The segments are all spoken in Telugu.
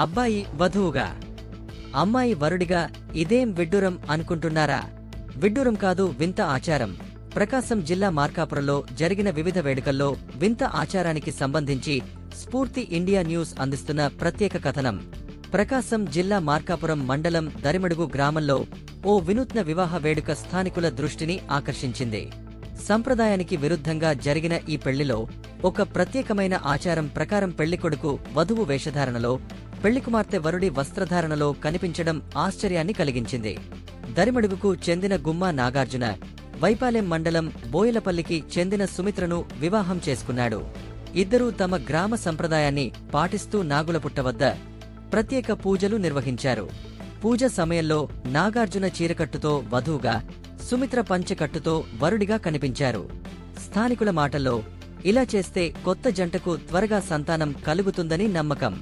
అబ్బాయి వధువుగా. అమ్మాయి వరుడిగా ఇదేం విడ్డూరం అనుకుంటున్నారా? విడ్డూరం కాదు వింత ఆచారం. ప్రకాశం జిల్లా మార్కాపురంలో జరిగిన వివిధ వేడుకల్లో వింత ఆచారానికి సంబంధించి స్ఫూర్తి ఇండియా న్యూస్ అందిస్తున్న ప్రత్యేక కథనం. ప్రకాశం జిల్లా మార్కాపురం మండలం దరిమడుగు గ్రామంలో ఓ వినూత్న వివాహ వేడుక స్థానికుల దృష్టిని ఆకర్షించింది. సంప్రదాయానికి విరుద్ధంగా జరిగిన ఈ పెళ్ళిలో ఒక ప్రత్యేకమైన ఆచారం ప్రకారం పెళ్ళికొడుకు వధువు వేషధారణలో పెళ్ళికుమార్తె వరుడి వస్త్రధారణలో కనిపించడం ఆశ్చర్యాన్ని కలిగించింది. దరిమడుగుకు చెందిన గుమ్మా నాగార్జున వైపాలెం మండలం బోయలపల్లికి చెందిన సుమిత్రను వివాహం చేసుకున్నాడు. ఇద్దరూ తమ గ్రామ సంప్రదాయాన్ని పాటిస్తూ నాగులపుట్ట వద్ద ప్రత్యేక పూజలు నిర్వహించారు. పూజ సమయంలో నాగార్జున చీరకట్టుతో వధువుగా సుమిత్ర పంచెకట్టుతో వరుడిగా కనిపించారు. స్థానికుల మాటల్లో ఇలా చేస్తే కొత్త జంటకు త్వరగా సంతానం కలుగుతుందని నమ్మకం.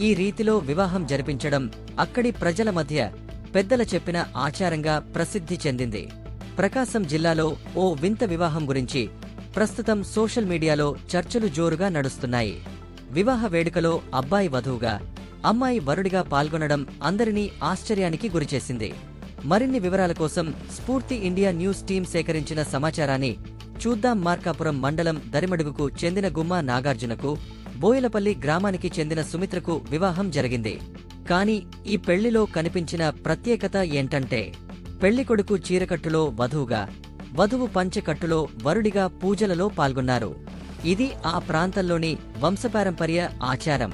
ఈ రీతిలో వివాహం జరిపించడం అక్కడి ప్రజల మధ్య పెద్దల చెప్పిన ఆచారంగా ప్రసిద్ధి చెందింది. ప్రకాశం జిల్లాలో ఓ వింత వివాహం గురించి ప్రస్తుతం సోషల్ మీడియాలో చర్చలు జోరుగా నడుస్తున్నాయి. వివాహ వేడుకలో అబ్బాయి వధువుగా అమ్మాయి వరుడిగా పాల్గొనడం అందరినీ ఆశ్చర్యానికి గురిచేసింది. మరిన్ని వివరాల కోసం స్ఫూర్తి ఇండియా న్యూస్ టీం సేకరించిన సమాచారాన్ని చూద్దాం మార్కాపురం మండలం దరిమడుగుకు చెందిన గుమ్మా నాగార్జునకు బోయలపల్లి గ్రామానికి చెందిన సుమిత్రకు వివాహం జరిగింది. కాని ఈ పెళ్ళిలో కనిపించిన ప్రత్యేకత ఏంటంటే పెళ్ళికొడుకు చీరకట్టులో వధువుగా వధువు పంచెకట్టులో వరుడిగా పూజలలో పాల్గొన్నారు. ఇది ఆ ప్రాంతంలోని వంశపారంపర్య ఆచారం.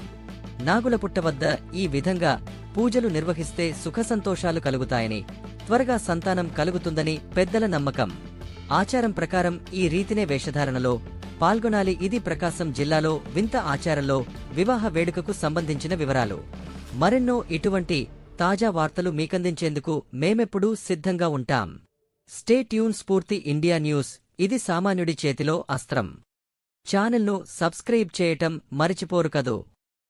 నాగులపుట్ట వద్ద ఈ విధంగా పూజలు నిర్వహిస్తే సుఖసంతోషాలు కలుగుతాయని త్వరగా సంతానం కలుగుతుందని పెద్దల నమ్మకం. ఆచారం ప్రకారం ఈ రీతినే వేషధారణలో పాల్గొనాలి ఇది ప్రకాశం జిల్లాలో వింత ఆచారంలో వివాహ వేడుకకు సంబంధించిన వివరాలు. మరెన్నో ఇటువంటి తాజా వార్తలు మీకందించేందుకు మేమెప్పుడూ సిద్ధంగా ఉంటాం. Stay tune Spoorthi India news ఇది సామాన్యుడి చేతిలో అస్త్రం. ఛానల్ను సబ్స్క్రైబ్ చేయటం మరిచిపోరు కదూ.